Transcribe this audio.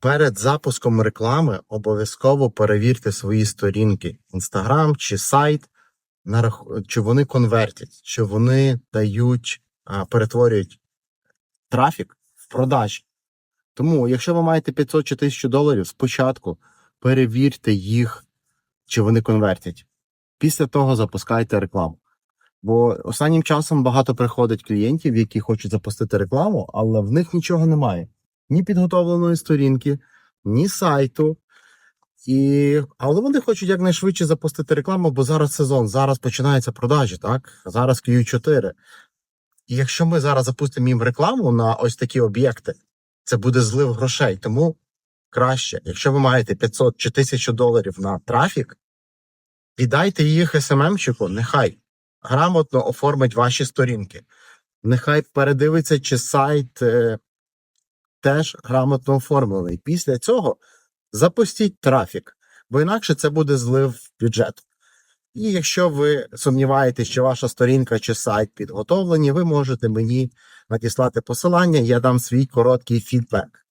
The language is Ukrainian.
перед запуском реклами обов'язково перевірте свої сторінки Instagram чи сайт, чи вони конвертять, чи вони дають, перетворюють трафік в продажі. Тому, якщо ви маєте 500 чи 1000 доларів, спочатку перевірте їх, чи вони конвертять. Після того запускайте рекламу. Бо останнім часом багато приходить клієнтів, які хочуть запустити рекламу, але в них нічого немає. Ні підготовленої сторінки, ні сайту. І... Але вони хочуть якнайшвидше запустити рекламу, бо зараз сезон, зараз починаються продажі, так? Зараз Q4. І якщо ми зараз запустимо їм рекламу на ось такі об'єкти, це буде злив грошей. Тому краще, якщо ви маєте 500 чи 1000 доларів на трафік, віддайте їх СММщику, нехай грамотно оформить ваші сторінки. Нехай передивиться, чи сайт е, теж грамотно оформлений. Після цього запустіть трафік, бо інакше це буде злив бюджету. І якщо ви сумніваєтесь, що ваша сторінка чи сайт підготовлені, ви можете мені надіслати посилання, я дам свій короткий фідбек.